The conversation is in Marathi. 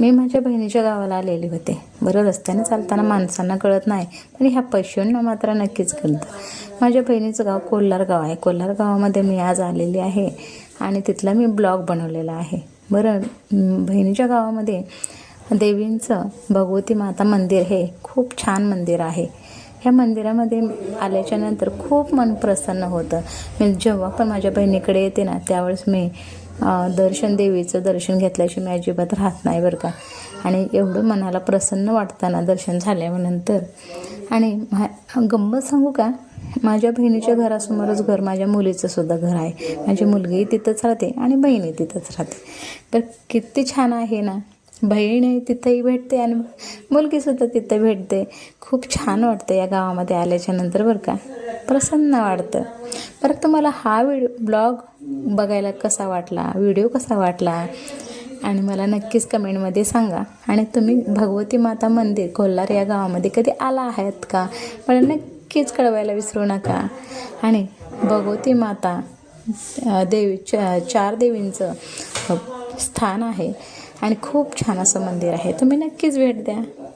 मी माझ्या बहिणीच्या गावाला आलेले होते. बरं रस्त्याने चालताना माणसांना कळत नाही पण ह्या पशूंना मात्र नक्कीच कळतं. माझ्या बहिणीचं गाव कोल्हार गाव आहे. कोल्हार गावामध्ये मी आज आलेली आहे आणि तिथला मी ब्लॉग बनवलेला आहे. बरं बहिणीच्या गावामध्ये देवींचं भगवती माता मंदिर हे खूप छान मंदिर आहे. ह्या मंदिरामध्ये आल्याच्यानंतर खूप मन प्रसन्न होतं. मी जेव्हा पण माझ्या बहिणीकडे येते ना त्यावेळेस मी दर्शन देवीचं दर्शन घेतल्याशिवाय मी अजिबात राहत नाही बरं का. आणि एवढं मनाला प्रसन्न वाटतं ना दर्शन झाल्यानंतर. आणि गंमत सांगू का? माझ्या बहिणीच्या घरासमोरच घर माझ्या मुलीचं सुद्धा घर आहे. माझी मुलगी तिथंच राहते आणि बहिणी तिथंच राहते. तर किती छान आहे ना? बहीण तिथंही भेटते आणि मुलगीसुद्धा तिथं भेटते. खूप छान वाटतं या गावामध्ये आल्याच्यानंतर बरं का. प्रसन्न वाटतं. परत तुम्हाला हा व्हिडिओ ब्लॉग बघायला कसा वाटला? व्हिडिओ कसा वाटला? आणि मला नक्कीच कमेंटमध्ये सांगा. आणि तुम्ही भगवती माता मंदिर कोल्हार या गावामध्ये कधी आला आहात का? मला नक्कीच कळवायला विसरू नका. आणि भगवती माता देवी च चार देवींचं स्थान आहे. आणि खूप छान असं मंदिर आहे. तुम्ही नक्कीच भेट द्या.